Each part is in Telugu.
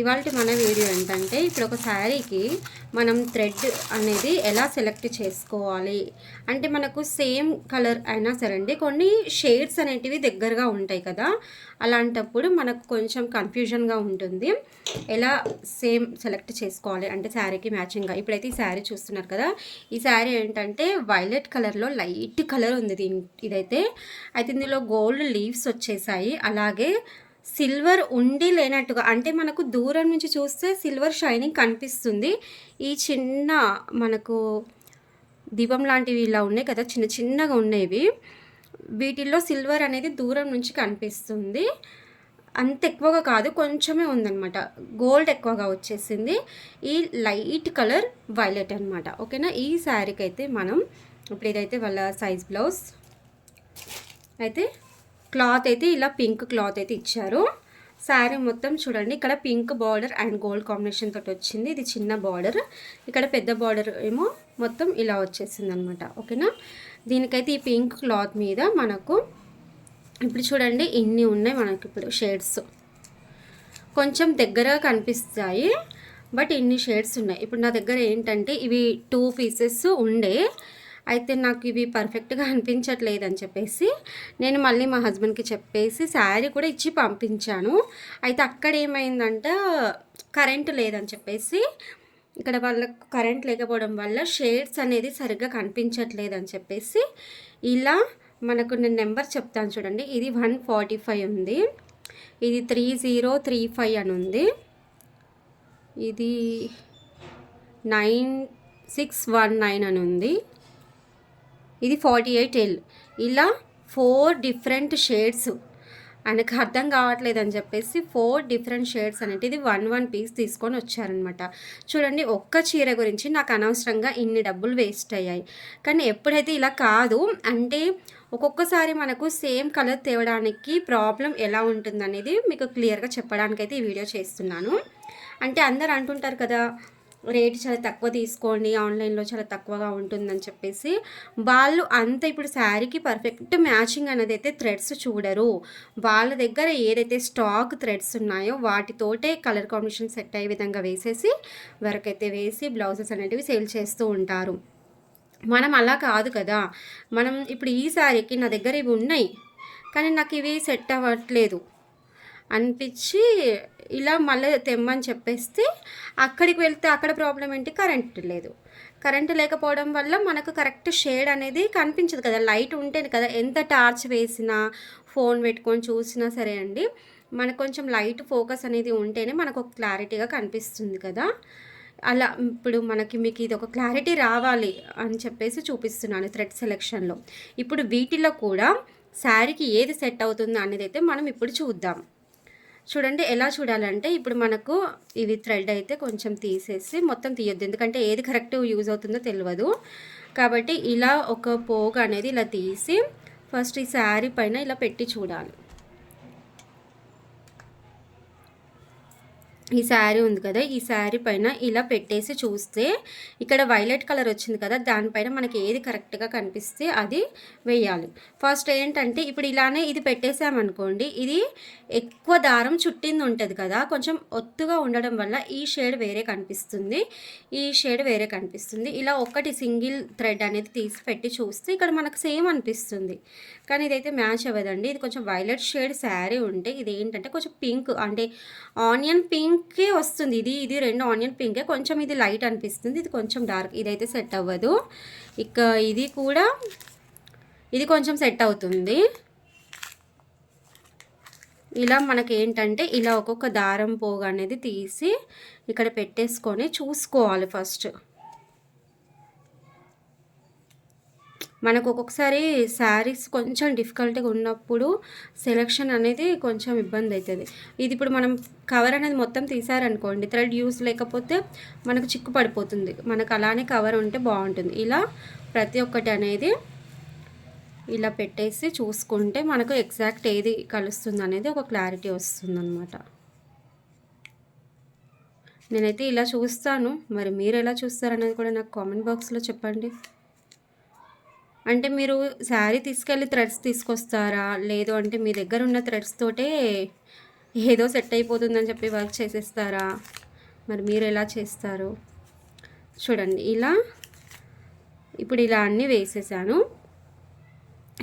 ఇవాళ మన వీడియో ఏంటంటే ఇప్పుడు ఒక శారీకి మనం థ్రెడ్ అనేది ఎలా సెలెక్ట్ చేసుకోవాలి? అంటే మనకు సేమ్ కలర్ అయినా సరే అండి కొన్ని షేడ్స్ అనేటివి దగ్గరగా ఉంటాయి కదా అలాంటప్పుడు మనకు కొంచెం కన్ఫ్యూజన్గా ఉంటుంది. ఎలా సేమ్ సెలెక్ట్ చేసుకోవాలి? అంటే శారీకి మ్యాచింగ్గా. ఇప్పుడైతే ఈ శారీ చూస్తున్నారు కదా ఈ శారీ ఏంటంటే వైలెట్ కలర్లో లైట్ కలర్ ఉంది దీని ఇదైతే. అయితే ఇందులో గోల్డ్ లీవ్స్ వచ్చేసాయి. అలాగే సిల్వర్ ఉండి లేనట్టుగా అంటే మనకు దూరం నుంచి చూస్తే సిల్వర్ షైనింగ్ కనిపిస్తుంది. ఈ చిన్న మనకు దీపం లాంటివి ఇలా ఉన్నాయి కదా చిన్న చిన్నగా ఉండేవి వీటిల్లో సిల్వర్ అనేది దూరం నుంచి కనిపిస్తుంది. అంత ఎక్కువగా కాదు కొంచెమే ఉందన్నమాట. గోల్డ్ ఎక్కువగా వచ్చేసింది. ఈ లైట్ కలర్ వైలెట్ అనమాట ఓకేనా? ఈ శారీకి అయితే మనం ఇప్పుడు ఇదైతే వాళ్ళ సైజ్ బ్లౌజ్. అయితే క్లాత్ అయితే ఇలా పింక్ క్లాత్ అయితే ఇచ్చారు. శారీ మొత్తం చూడండి ఇక్కడ pink border and gold combination తోటి వచ్చింది. ఇది చిన్న బార్డర్. ఇక్కడ పెద్ద బార్డర్ ఏమో మొత్తం ఇలా వచ్చేసింది అనమాట ఓకేనా? దీనికైతే ఈ పింక్ క్లాత్ మీద మనకు ఇప్పుడు చూడండి ఇన్ని ఉన్నాయి మనకి ఇప్పుడు షేడ్స్. కొంచెం దగ్గరగా కనిపిస్తాయి బట్ ఇన్ని షేడ్స్ ఉన్నాయి. ఇప్పుడు నా దగ్గర ఏంటంటే ఇవి టూ పీసెస్ ఉండే. అయితే నాకు ఇవి పర్ఫెక్ట్గా అనిపించట్లేదు అని చెప్పేసి నేను మళ్ళీ మా హస్బెండ్కి చెప్పేసి శారీ కూడా ఇచ్చి పంపించాను. అయితే అక్కడ ఏమైందంటే కరెంట్ లేదని చెప్పేసి ఇక్కడ వాళ్ళకు కరెంట్ లేకపోవడం వల్ల షేడ్స్ అనేది సరిగ్గా కనిపించట్లేదు అని చెప్పేసి ఇలా మనకు నేను నెంబర్ చెప్తాను చూడండి. ఇది వన్ ఫార్టీ ఫైవ్ ఉంది. ఇది త్రీ జీరో త్రీ ఫైవ్ అని ఉంది. ఇది నైన్ సిక్స్ వన్ నైన్ అని ఉంది. ఇది ఫార్టీ ఎయిట్ ఎల్ ఇలా ఫోర్ డిఫరెంట్ షేడ్స్ ఆయనకు అర్థం కావట్లేదు అని చెప్పేసి ఫోర్ డిఫరెంట్ షేడ్స్ అనేటిది వన్ వన్ పీస్ తీసుకొని వచ్చారనమాట చూడండి ఒక్క చీర గురించి నాకు అనవసరంగా ఇన్ని డబ్బులు వేస్ట్ అయ్యాయి. కానీ ఎప్పుడైతే ఇలా కాదు అంటే ఒక్కొక్కసారి మనకు సేమ్ కలర్ తేవడానికి ప్రాబ్లం ఎలా ఉంటుందనేది మీకు క్లియర్గా చెప్పడానికైతే ఈ వీడియో చేస్తున్నాను. అంటే అందరు అంటుంటారు కదా రేట్ చాలా తక్కువ తీసుకోండి ఆన్లైన్లో చాలా తక్కువగా ఉంటుందని చెప్పేసి వాళ్ళు అంత ఇప్పుడు శారీకి పర్ఫెక్ట్ మ్యాచింగ్ అనేది అయితే థ్రెడ్స్ చూడరు. వాళ్ళ దగ్గర ఏదైతే స్టాక్ థ్రెడ్స్ ఉన్నాయో వాటితోటే కలర్ కాంబినేషన్ సెట్ అయ్యే విధంగా వేసేసి వర్క్ అయితే వేసి బ్లౌజెస్ అనేటివి సేల్ చేస్తూ ఉంటారు. మనం అలా కాదు కదా. మనం ఇప్పుడు ఈ శారీకి నా దగ్గర ఇవి ఉన్నాయి కానీ నాకు ఇవి సెట్ అవ్వట్లేదు. అనిపించి ఇలా మళ్ళీ తెమ్మని చెప్పేస్తే అక్కడికి వెళ్తే అక్కడ ప్రాబ్లం ఏంటి? కరెంట్ లేదు. కరెంట్ లేకపోవడం వల్ల మనకు కరెక్ట్ షేడ్ అనేది కనిపించదు కదా. లైట్ ఉంటేనే కదా. ఎంత టార్చ్ వేసినా ఫోన్ పెట్టుకొని చూసినా సరే అండి మనకు కొంచెం లైట్ ఫోకస్ అనేది ఉంటేనే మనకు ఒక క్లారిటీగా కనిపిస్తుంది కదా. అలా ఇప్పుడు మనకి మీకు ఇది ఒక క్లారిటీ రావాలి అని చెప్పేసి చూపిస్తున్నాను థ్రెడ్ సెలెక్షన్లో. ఇప్పుడు వీటిలో కూడా శారీకి ఏది సెట్ అవుతుంది అనేది అయితే మనం ఇప్పుడు చూద్దాం. చూడండి ఎలా చూడాలంటే ఇప్పుడు మనకు ఇవి థ్రెడ్ అయితే కొంచెం తీసేసి మొత్తం తీయొద్దు. ఎందుకంటే ఏది కరెక్ట్ యూజ్ అవుతుందో తెలియదు కాబట్టి ఇలా ఒక పోగు అనేది ఇలా తీసి ఫస్ట్ ఈ శారీ పైన ఇలా పెట్టి చూడాలి. ఈ శారీ ఉంది కదా ఈ శారీ పైన ఇలా పెట్టేసి చూస్తే ఇక్కడ వైలెట్ కలర్ వచ్చింది కదా దానిపైన మనకి ఏది కరెక్ట్గా కనిపిస్తే అది వేయాలి. ఫస్ట్ ఏంటంటే ఇప్పుడు ఇలానే ఇది పెట్టేసామనుకోండి ఇది ఎక్కువ దారం చుట్టింది ఉంటుంది కదా కొంచెం ఒత్తుగా ఉండడం వల్ల ఈ షేడ్ వేరే కనిపిస్తుంది. ఈ షేడ్ వేరే కనిపిస్తుంది. ఇలా ఒకటి సింగిల్ థ్రెడ్ అనేది తీసి పెట్టి చూస్తే ఇక్కడ మనకు సేమ్ అనిపిస్తుంది. కానీ ఇదైతే మ్యాచ్ అవ్వదండి. ఇది కొంచెం వైలెట్ షేడ్ శారీ ఉంటే ఇది ఏంటంటే కొంచెం పింక్ అంటే ఆనియన్ పింక్ వస్తుంది. ఇది ఇది రెండు ఆనియన్ పింకే. కొంచెం ఇది లైట్ అనిపిస్తుంది. ఇది కొంచెం డార్క్ ఇదైతే సెట్ అవ్వదు. ఇక ఇది కూడా ఇది కొంచెం సెట్ అవుతుంది. ఇలా మనకి ఏంటంటే ఇలా ఒక్కొక్క దారం పోగు అనేది తీసి ఇక్కడ పెట్టేసుకొని చూసుకోవాలి ఫస్ట్. మనకు ఒక్కొక్కసారి శారీస్ కొంచెం డిఫికల్ట్గా ఉన్నప్పుడు సెలెక్షన్ అనేది కొంచెం ఇబ్బంది అవుతుంది ఇది ఇప్పుడు మనం కవర్ అనేది మొత్తం తీసారనుకోండి థ్రెడ్ యూస్ లేకపోతే మనకు చిక్కు పడిపోతుంది మనకు అలానే కవర్ ఉంటే బాగుంటుంది. ఇలా ప్రతి ఒక్కటి అనేది ఇలా పెట్టేసి చూసుకుంటే మనకు ఎగ్జాక్ట్ ఏది కలుస్తుంది అనేది ఒక క్లారిటీ వస్తుంది అనమాట నేనైతే ఇలా చూస్తాను. మరి మీరు ఎలా చూస్తారనేది కూడా నాకు కామెంట్ బాక్స్లో చెప్పండి. అంటే మీరు శారీ తీసుకెళ్ళి థ్రెడ్స్ తీసుకొస్తారా? లేదు అంటే మీ దగ్గర ఉన్న థ్రెడ్స్ తోటే ఏదో సెట్ అయిపోతుందని చెప్పి వర్క్ చేసేస్తారా? మరి మీరు ఎలా చేస్తారు? చూడండి ఇలా. ఇప్పుడు ఇలా అన్నీ వేసేసాను.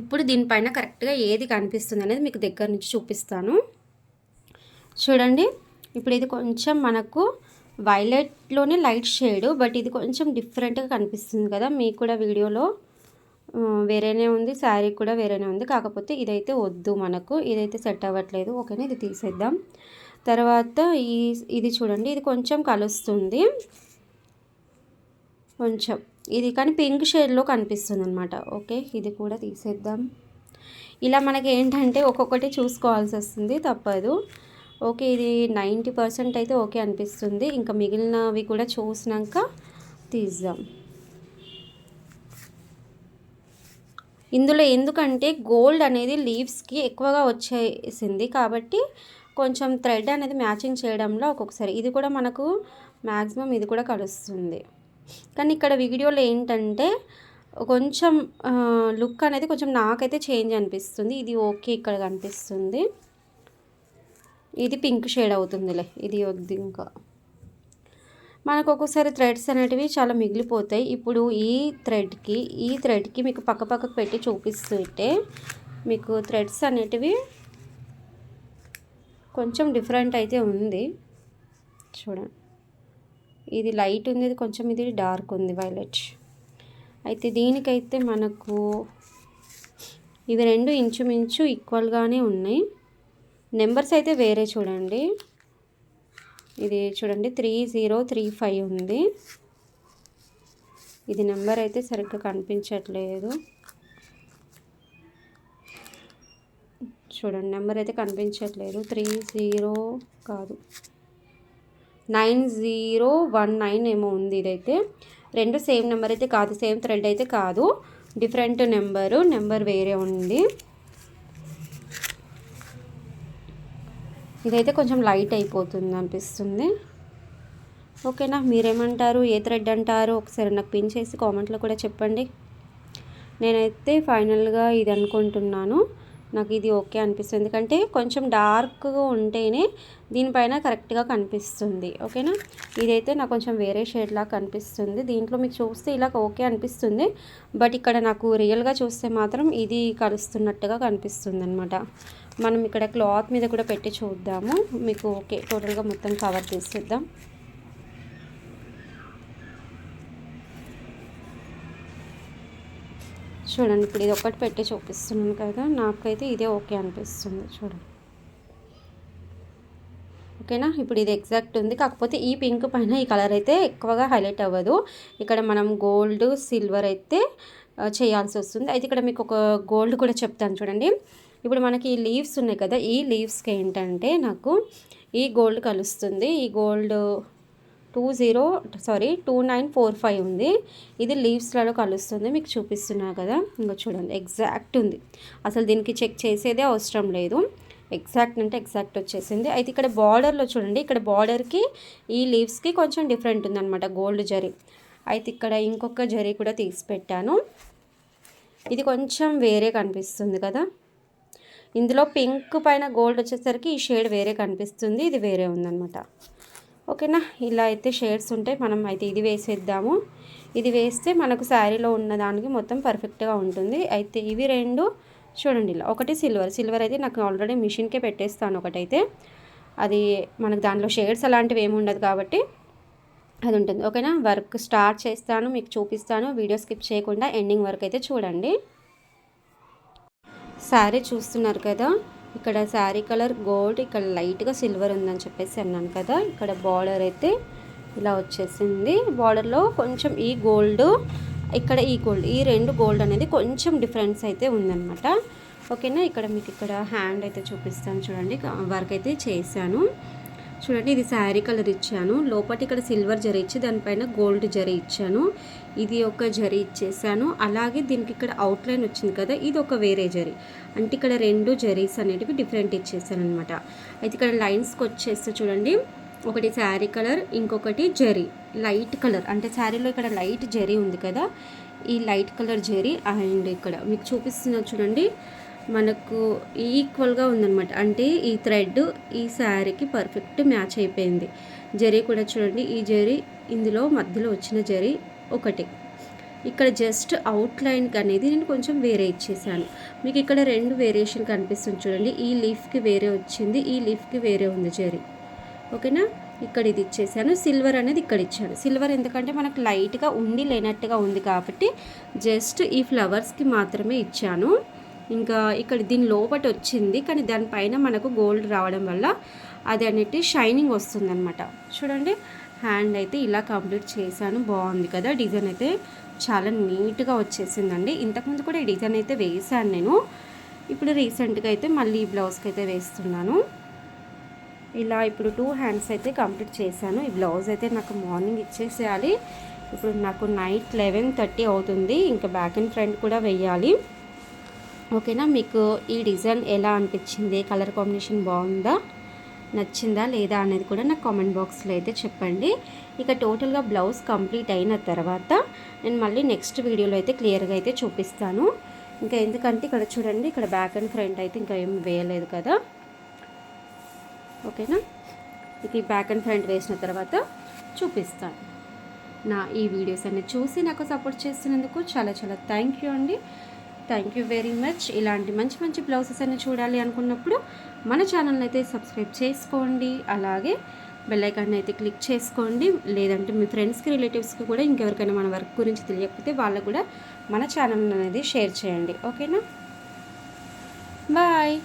ఇప్పుడు దీనిపైన కరెక్ట్గా ఏది కనిపిస్తుంది అనేది మీకు దగ్గర నుంచి చూపిస్తాను. చూడండి ఇప్పుడు ఇది కొంచెం మనకు వైలెట్లోనే లైట్ షేడ్ బట్ ఇది కొంచెం డిఫరెంట్గా కనిపిస్తుంది కదా మీకు కూడా వీడియోలో. వేరేనే ఉంది శారీ కూడా వేరేనే ఉంది. కాకపోతే ఇదైతే వద్దు మనకు. ఇదైతే సెట్ అవ్వట్లేదు. ఓకేనా? ఇది తీసేద్దాం. తర్వాత ఈ ఇది చూడండి. ఇది కొంచెం కలుస్తుంది. కొంచెం. ఇది కానీ పింక్ షేడ్లో కనిపిస్తుంది అనమాట ఓకే? ఇది కూడా తీసేద్దాం. ఇలా మనకి ఏంటంటే ఒక్కొక్కటి చూసుకోవాల్సి వస్తుంది. తప్పదు. ఓకే? ఇది నైంటీ పర్సెంట్ అయితే ఓకే అనిపిస్తుంది. ఇంకా మిగిలినవి కూడా చూసినాక తీద్దాం. ఇందులో ఎందుకంటే గోల్డ్ అనేది లీవ్స్కి ఎక్కువగా వచ్చేసింది కాబట్టి కొంచెం థ్రెడ్ అనేది మ్యాచింగ్ చేయడంలో ఒక్కొక్కసారి ఇది కూడా మనకు మ్యాక్సిమం ఇది కూడా కలుస్తుంది. కానీ ఇక్కడ వీడియోలో ఏంటంటే కొంచెం లుక్ అనేది కొంచెం నాకైతే చేంజ్ అనిపిస్తుంది. ఇది ఓకే ఇక్కడ కనిపిస్తుంది. ఇది పింక్ షేడ్ అవుతుందిలే. ఇది వద్దు ఇంకా. మనకు ఒక్కొక్కసారి థ్రెడ్స్ అనేటివి చాలా మిగిలిపోతాయి. ఇప్పుడు ఈ థ్రెడ్కి ఈ థ్రెడ్కి మీకు పక్క పక్కకు పెట్టి చూపిస్తుంటే మీకు థ్రెడ్స్ అనేటివి కొంచెం డిఫరెంట్ అయితే ఉంది. చూడండి. ఇది లైట్ ఉంది ఇది కొంచెం ఇది డార్క్ ఉంది వైలెట్ అయితే దీనికైతే మనకు ఇవి రెండు ఇంచుమించు ఈక్వల్గానే ఉన్నాయి. నెంబర్స్ అయితే వేరే చూడండి. ఇది చూడండి త్రీ జీరో త్రీ ఫైవ్ ఉంది. ఇది నెంబర్ అయితే సరిగ్గా కనిపించట్లేదు. చూడండి నెంబర్ అయితే కనిపించట్లేదు. త్రీ జీరో కాదు. నైన్ జీరో వన్ నైన్ ఏమో ఉంది ఇదైతే. రెండు సేమ్ నెంబర్ అయితే కాదు సేమ్ థ్రెడ్ అయితే కాదు. డిఫరెంట్ నెంబరు నెంబర్ వేరే ఉంది. ఇదైతే కొంచెం లైట్ అయిపోతుంది అనిపిస్తుంది. ఓకేనా? మీరేమంటారు? ఏ థ్రెడ్ అంటారు? ఒకసారి నాకు పిన్ చేసి కామెంట్లో కూడా చెప్పండి. నేనైతే ఫైనల్గా ఇది అనుకుంటున్నాను. నాకు ఇది ఓకే అనిపిస్తుంది. ఎందుకంటే కొంచెం డార్క్గా ఉంటేనే దీనిపైన కరెక్ట్గా కనిపిస్తుంది. ఓకేనా? ఇదైతే నాకు కొంచెం వేరే షేడ్లా కనిపిస్తుంది. దీంట్లో మీకు చూస్తే ఇలా ఓకే అనిపిస్తుంది. బట్ ఇక్కడ నాకు రియల్గా చూస్తే మాత్రం ఇది కలుస్తున్నట్టుగా కనిపిస్తుంది అనమాట మనం ఇక్కడ క్లాత్ మీద కూడా పెట్టి చూద్దాము. మీకు ఓకే. టోటల్గా మొత్తం కవర్ చేసేద్దాం చూడండి ఇప్పుడు ఇది ఒకటి పెట్టి చూపిస్తున్నాను కదా నాకైతే ఇదే ఓకే అనిపిస్తుంది చూడండి. ఓకేనా? ఇప్పుడు ఇది ఎగ్జాక్ట్ ఉంది. కాకపోతే ఈ పింక్ పైన ఈ కలర్ అయితే ఎక్కువగా హైలైట్ అవ్వదు. ఇక్కడ మనం గోల్డ్ సిల్వర్ అయితే చేయాల్సి వస్తుంది. అయితే ఇక్కడ మీకు ఒక గోల్డ్ కూడా చెప్తాను చూడండి. ఇప్పుడు మనకి ఈ లీవ్స్ ఉన్నాయి కదా ఈ లీవ్స్కి ఏంటంటే నాకు ఈ గోల్డ్ కలుస్తుంది. ఈ gold two zero sorry two nine four five ఉంది. ఇది లీవ్స్లలో కలుస్తుంది మీకు చూపిస్తున్నా కదా. ఇంకా చూడండి ఎగ్జాక్ట్ ఉంది. అసలు దీనికి చెక్ చేసేదే అవసరం లేదు. ఎగ్జాక్ట్ అంటే ఎగ్జాక్ట్ వచ్చేసింది. అయితే ఇక్కడ బార్డర్లో చూడండి ఇక్కడ బార్డర్కి ఈ లీవ్స్కి కొంచెం డిఫరెంట్ ఉందన్నమాట గోల్డ్ జరీ. అయితే ఇక్కడ ఇంకొక జరీ కూడా తీసి పెట్టాను ఇది కొంచెం వేరే కనిపిస్తుంది కదా. ఇందులో పింక్ పైన గోల్డ్ వచ్చేసరికి ఈ షేడ్ వేరే కనిపిస్తుంది ఇది వేరే ఉందన్నమాట. ఓకేనా? ఇలా అయితే షేడ్స్ ఉంటాయి. మనం అయితే ఇది వేసేద్దాము. ఇది వేస్తే మనకు శారీలో ఉన్న దానికి మొత్తం పర్ఫెక్ట్గా ఉంటుంది. అయితే ఇవి రెండు చూడండి ఇలా. ఒకటి సిల్వర్. సిల్వర్ అయితే నాకు ఆల్రెడీ మిషన్కే పెట్టేస్తాను ఒకటైతే. అది మనకు దాంట్లో షేడ్స్ అలాంటివి ఏమి ఉండదు కాబట్టి అది ఉంటుంది. ఓకేనా? వర్క్ స్టార్ట్ చేస్తాను. మీకు చూపిస్తాను. వీడియో స్కిప్ చేయకుండా ఎండింగ్ వర్క్ అయితే చూడండి. శారీ చూస్తున్నారు కదా? ఇక్కడ శారీ కలర్ గోల్డ్ ఇక్కడ లైట్గా సిల్వర్ ఉందని చెప్పేసి అన్నాను కదా. ఇక్కడ బార్డర్ అయితే ఇలా వచ్చేసింది. బార్డర్లో కొంచెం ఈ గోల్డ్ ఇక్కడ ఈ గోల్డ్ ఈ రెండు గోల్డ్ అనేది కొంచెం డిఫరెన్స్ అయితే ఉందన్నమాట. ఓకేనా? ఇక్కడ మీకు ఇక్కడ హ్యాండ్ అయితే చూపిస్తాను చూడండి. వర్క్ అయితే చేశాను. చూడండి ఇది శారీ కలర్ ఇచ్చాను. లోపల ఇక్కడ సిల్వర్ జరీ ఇచ్చి దానిపైన గోల్డ్ జరీ ఇచ్చాను. ఇది ఒక జరీ ఇచ్చేసాను. అలాగే దీనికి ఇక్కడ అవుట్లైన్ వచ్చింది కదా ఇది ఒక వేరే జరీ. అంటే ఇక్కడ రెండు జరీస్ అనేటివి డిఫరెంట్ ఇచ్చేసాను అనమాట అయితే ఇక్కడ లైన్స్కి వచ్చేస్తే చూడండి ఒకటి శారీ కలర్ ఇంకొకటి జరీ. లైట్ కలర్ అంటే శారీలో ఇక్కడ లైట్ జరీ ఉంది కదా ఈ లైట్ కలర్ జెరీ అండ్ ఇక్కడ మీకు చూపిస్తున్న చూడండి మనకు ఈక్వల్గా ఉందన్నమాట. అంటే ఈ థ్రెడ్ ఈ శారీకి పర్ఫెక్ట్ మ్యాచ్ అయిపోయింది. జరీ కూడా చూడండి ఈ జరీ ఇందులో మధ్యలో వచ్చిన జరీ ఒకటి. ఇక్కడ జస్ట్ అవుట్ లైన్కి అనేది నేను కొంచెం వేరే ఇచ్చేసాను. మీకు ఇక్కడ రెండు వేరియేషన్ కనిపిస్తుంది చూడండి. ఈ లీఫ్కి వేరే వచ్చింది ఈ లీఫ్కి వేరే ఉంది జరీ. ఓకేనా? ఇక్కడ ఇది ఇచ్చేసాను. సిల్వర్ అనేది ఇక్కడ ఇచ్చాను. సిల్వర్ ఎందుకంటే మనకు లైట్గా ఉండి లేనట్టుగా ఉంది కాబట్టి జస్ట్ ఈ ఫ్లవర్స్కి మాత్రమే ఇచ్చాను. ఇంకా ఇక్కడ దీని లోపట వచ్చింది కానీ దానిపైన మనకు గోల్డ్ రావడం వల్ల అది అనేది షైనింగ్ వస్తుందన్నమాట. చూడండి. హ్యాండ్ అయితే ఇలా కంప్లీట్ చేశాను. బాగుంది కదా. డిజైన్ అయితే చాలా నీట్గా వచ్చేసిందండి. ఇంతకుముందు కూడా ఈ డిజైన్ అయితే వేసాను నేను. ఇప్పుడు రీసెంట్గా అయితే మళ్ళీ ఈ బ్లౌజ్కి అయితే వేస్తున్నాను. ఇలా ఇప్పుడు టూ హ్యాండ్స్ అయితే కంప్లీట్ చేశాను. ఈ బ్లౌజ్ అయితే నాకు మార్నింగ్ ఇచ్చేసేయాలి. ఇప్పుడు నాకు నైట్ లెవెన్ థర్టీ అవుతుంది. ఇంకా బ్యాక్ అండ్ ఫ్రంట్ కూడా వెయ్యాలి ఓకేనా? మీకు ఈ డిజైన్ ఎలా అనిపించింది? కలర్ కాంబినేషన్ బాగుందా? నచ్చిందా లేదా అనేది కూడా నాకు కామెంట్ బాక్స్లో అయితే చెప్పండి. ఇక టోటల్గా బ్లౌజ్ కంప్లీట్ అయిన తర్వాత నేను మళ్ళీ నెక్స్ట్ వీడియోలో అయితే క్లియర్గా అయితే చూపిస్తాను. ఇంకా ఎందుకంటే ఇక్కడ చూడండి ఇక్కడ బ్యాక్ అండ్ ఫ్రంట్ అయితే ఇంకా ఏం వేయలేదు కదా. ఓకేనా ఇది బ్యాక్ అండ్ ఫ్రంట్ వేసిన తర్వాత చూపిస్తాను. నా ఈ వీడియోస్ అన్ని చూసి నాకు సపోర్ట్ చేస్తున్నందుకు చాలా చాలా థ్యాంక్ యూ అండి. థ్యాంక్ యూ వెరీ మచ్ ఇలాంటి మంచి మంచి బ్లౌజెస్ అన్ని చూడాలి అనుకున్నప్పుడు మన ఛానల్ని అయితే సబ్స్క్రైబ్ చేసుకోండి. అలాగే బెల్లైకాన్ని అయితే క్లిక్ చేసుకోండి. లేదంటే మీ ఫ్రెండ్స్కి రిలేటివ్స్కి కూడా ఇంకెవరికైనా మన వర్క్ గురించి తెలియకపోతే వాళ్ళకు కూడా మన ఛానల్ అనేది షేర్ చేయండి. ఓకేనా బాయ్